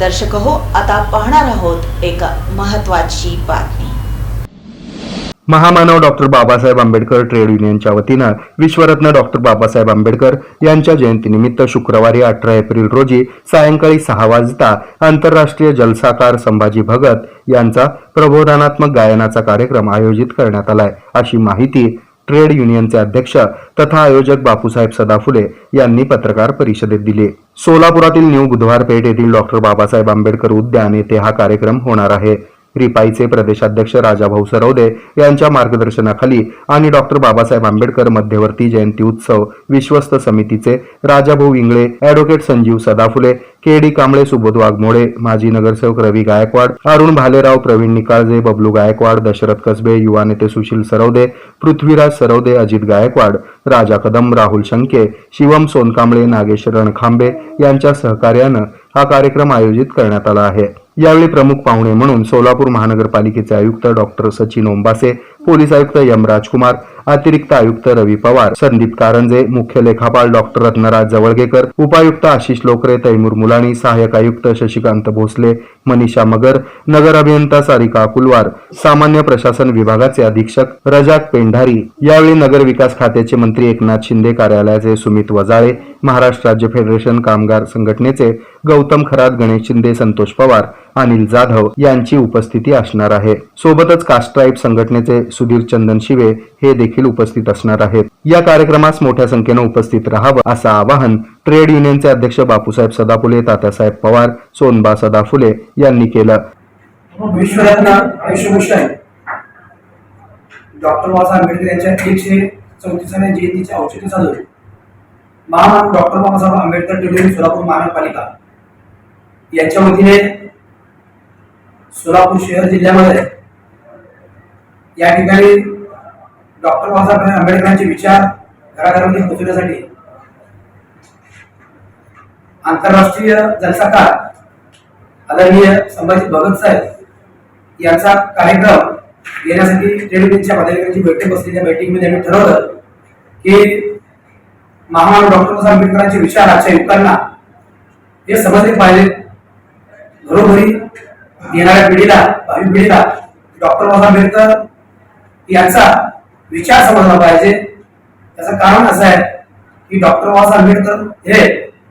दर्शक हो आता पाहणार आहोत एक महत्वाची बातमी. महामानव डॉक्टर बाबासाहेब आंबेडकर ट्रेड युनियनच्या वतीनं विश्वरत्न डॉक्टर बाबासाहेब आंबेडकर यांच्या जयंतीनिमित्त शुक्रवारी अठरा एप्रिल रोजी सायंकाळी सहा वाजता आंतरराष्ट्रीय जलसाकार संभाजी भगत यांचा प्रबोधनात्मक गायनाचा कार्यक्रम आयोजित करण्यात आलाय. अशी माहिती ट्रेड युनियनचे अध्यक्ष तथा आयोजक बापूसाहेब सदाफुले यांनी पत्रकार परिषदेत दिले. सोलापुरातील न्यू बुधवार पेठ येथील डॉक्टर बाबासाहेब आंबेडकर उद्यान येथे हा कार्यक्रम होणार आहे. रिपाईचे प्रदेशाध्यक्ष राजाभाऊ सरवदे यांच्या मार्गदर्शनाखाली आणि डॉक्टर बाबासाहेब आंबेडकर मध्यवर्ती जयंती उत्सव विश्वस्त समितीचे Rajabhau Ingle advocate Sanjeev Sadaphule K D Kamble Subodh Waghmode माजी नगरसेवक रवी गायकवाड अरुण भालेराव प्रवीण निकाळजे बबलू गायकवाड दशरथ कसबे युवा नेते सुशील सरवदे पृथ्वीराज सरवदे अजित गायकवाड राजा कदम राहुल शंके शिवम सोनकांबळे नागेश रणखांबे यांच्या सहकार्यानं हा कार्यक्रम आयोजित करण्यात आला आहे. यावेळी प्रमुख पाहुणे म्हणून सोलापूर महानगरपालिकेचे आयुक्त डॉक्टर सचिन ओंबासे पोलीस आयुक्त यम राजकुमार अतिरिक्त आयुक्त रवी पवार संदीप कारंजे मुख्य लेखापाल डॉक्टर रत्नराज जवळगेकर उपायुक्त आशिष लोकरे तैमूर मुलाणी सहाय्यक आयुक्त शशिकांत भोसले मनीषा मगर नगर अभियंता सारिका कुलवार सामान्य प्रशासन विभागाचे अधीक्षक रजाक पेंढारी यावेळी नगर विकास खात्याचे मंत्री एकनाथ शिंदे कार्यालयाचे सुमित वजाळे महाराष्ट्र राज्य फेडरेशन कामगार संघटनेचे गौतम खरात गणेश शिंदे संतोष पवार अनिल जाधव यांची उपस्थिती असणार आहे. सोबतच कास्ट्राईब संघटनेचे सुधीर चंदन शिवे हे देखील उपस्थित असणार आहेत. या कार्यक्रमास मोठ्या संख्येनं उपस्थित राहावं असं आवाहन ट्रेड युनियनचे अध्यक्ष बापूसाहेब सदाफुले तात्यासाहेब पवार सोनबा सदाफुले यांनी केलं. हो, डॉक्टर बाबासाहेब आंबेडकर यांच्या एकशे चौतीसाव्या जयंतीचे औचित्य साधून महामान डॉक्टर बाबासाहेब आंबेडकर टेलिव्हिजन सोलापूर महानगरपालिका. यांच्या वतीने सोलापूर शहर जिल्ह्यामध्ये या ठिकाणी डॉक्टर बाबासाहेब आंबेडकरांचे विचार घराघरामध्ये पोहोचवण्यासाठी आंतरराष्ट्रीय जनसाकार आदरणीय संभाजी भगत साहेब यांचा कार्यक्रम घेण्यासाठी ट्रेड युनियनच्या पदाधिकाऱ्यांची बैठक बसली त्या बैठकीमध्ये आम्ही ठरवलं की महामानव डॉक्टर बाबासाहेब आंबेडकरांचे विचार आजच्या युवकांना हे समजले पाहिजे. घरोघरी येणाऱ्या पिढीला भावी पिढीला डॉक्टर बाबासाहेब आंबेडकर याचा विचार समजला पाहिजे. त्याचं कारण असं आहे की डॉक्टर बाबासाहेब आंबेडकर हे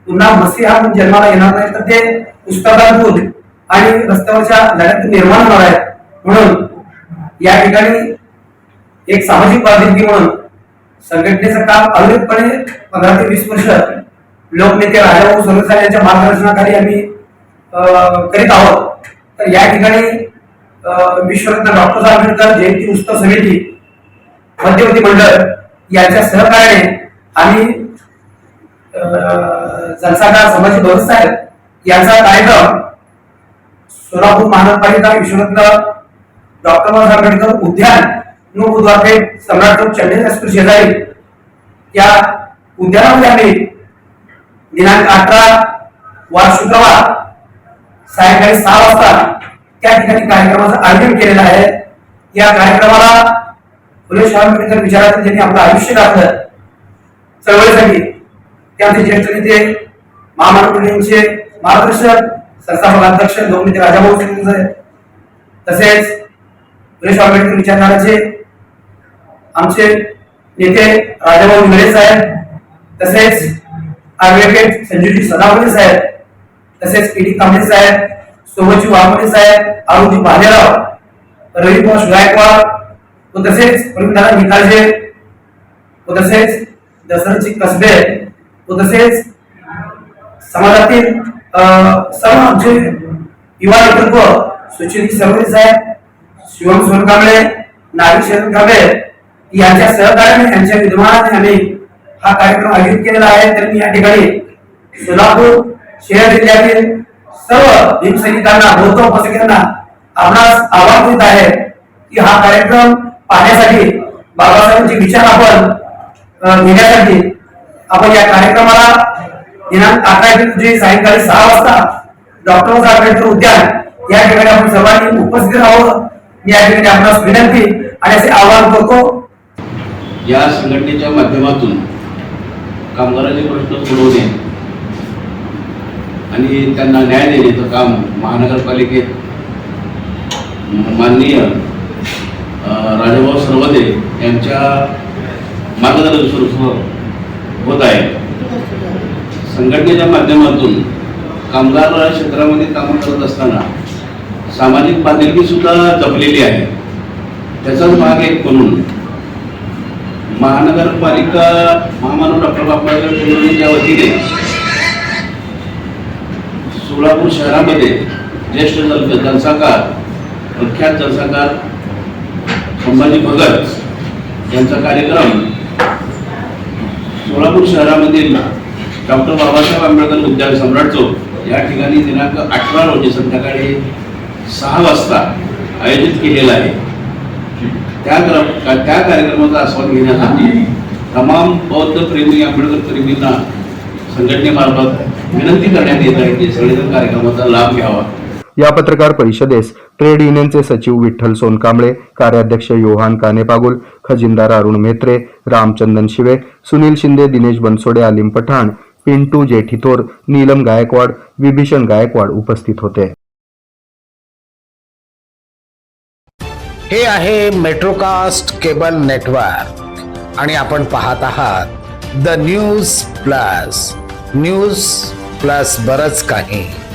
पुन्हा मसीहा म्हणून जन्माला येणार नाही तर ते पुस्तकातून आणि रस्त्यावरच्या लढ्यातून निर्माण होणार आहेत. म्हणून या ठिकाणी एक सामाजिक बांधिलकी म्हणून संघटनेचं काम अविरतपणे पंधरा ते वीस वर्ष लोकनेते राजाभाऊ सोनसाहेब यांच्या मार्गदर्शनाखाली आम्ही अं, करीत आहोत. तर या ठिकाणी अं, विश्वरत्न डॉक्टर आंबेडकर जयंती उत्सव समिती मध्यवर्ती मंडळ यांच्या सहकार्याने आणि अं, समाजी भरत साहेब यांचा कार्यक्रम सोलापूर महानगरपालिका विश्वरत्न डॉक्टर बाबासाहेब आंबेडकर उद्यान नो बुधवारपेठ सम्राट चौक चेन्नई एक्सप्रेस शेजारी या उद्यानामध्ये आम्ही दिनांक अठरा वार शुक्रवार सायंकाळी सहा वाजता त्या ठिकाणी कार्यक्रमाचं आयोजन केलेलं आहे. या कार्यक्रमाला फुले शाह आंबेडकर विचारातून ज्यांनी आपलं आयुष्य घातलं चळवळीसाठी त्यांचे ज्येष्ठ नेते महामानव मार्गदर्शक संस्थापक अध्यक्ष लोकनेते राजाभाऊ सिंग तसेच तसेच सुरेश आंबेडकर विचारणाऱ्याचे आमचे नेते राजाभाऊ इंगळे साहेब तसेच ॲडव्होकेट संजीवजी सदावर्ते साहेब तसेच के डी कांबळे साहेब सोमजी वाघमोडे साहेब अरुणजी भालेराव रवी भाष गायकवाड व तसेच प्रवीणदादा निकाजे व तसेच दसरजी कसबे व तसेच समाजातील सर्व आमचे युवा नेतृत्व सुचिती सरवणे साहेब शिवम सोनकांबळे नागेश शरण कांबळे यांच्या सहकार्याने यांच्या विद्यमानाने आम्ही हा कार्यक्रम आयोजित केलेला आहे. तर मी या ठिकाणी सोलापूर शहर जिल्ह्यातील सर्व भीमसैनिकांना बौद्ध उपासकांना आपणास आवाहन देत आहे की हा कार्यक्रम पाहण्यासाठी बाबासाहेबांचे विचार आपण घेण्यासाठी आपण या कार्यक्रमाला दिनांक अकरा एप्रिल सायंकाळी सहा वाजता डॉक्टर बाबासाहेब आंबेडकर उद्यान या ठिकाणी आपण सर्वांनी उपस्थित राहावं मी या ठिकाणी आपणास विनंती आणि असे आवाहन करतो. या संघटनेच्या माध्यमातून कामगारांचे प्रश्न सोडवणे आणि त्यांना न्याय देण्याचं काम महानगरपालिकेत माननीय राजाभाऊ सरवदे यांच्या मार्गदर्शन होत आहे. संघटनेच्या माध्यमातून कामगार क्षेत्रामध्ये काम करत असताना सामाजिक बांधिलकी सुद्धा जपलेली आहे. त्याचाच भाग एक म्हणून महानगरपालिका महामानव डॉक्टर बाबासाहेब टेक्नॉलॉजीच्या वतीने सोलापूर शहरामध्ये ज्येष्ठ जन जनसाकार प्रख्यात जनसाकार संभाजी भगत यांचा कार्यक्रम सोलापूर शहरामधील डॉक्टर बाबासाहेब आंबेडकर उद्यान सम्राट चौक या ठिकाणी दिनांक अठरा रोजी संध्याकाळी सहा वाजता आयोजित केलेला आहे. त्या क्रम त्या कार्यक्रमाचा आस्वाद घेण्यासाठी तमाम बौद्ध प्रेमी आंबेडकर प्रेमींना संघटनेमार्फत विनंती करण्यात येत आहे की सगळेजण कार्यक्रमाचा लाभ घ्यावा. या पत्रकार परिषदेस ट्रेड युनियनचे सचिव विठ्ठल सोनकांबळे कार्याध्यक्ष योहान कानेपागुल खजिनदार अरुण म्हेत्रे रामचंदन शिवे सुनील शिंदे दिनेश बनसोडे आलिम पठाण पिंटू जेठीथोर नीलम गायकवाड विभीषण गायकवाड उपस्थित होते. हे आहे मेट्रोकास्ट केबल नेटवर्क आणि आपण पाहत आहात the news plus. News plus बरच काही.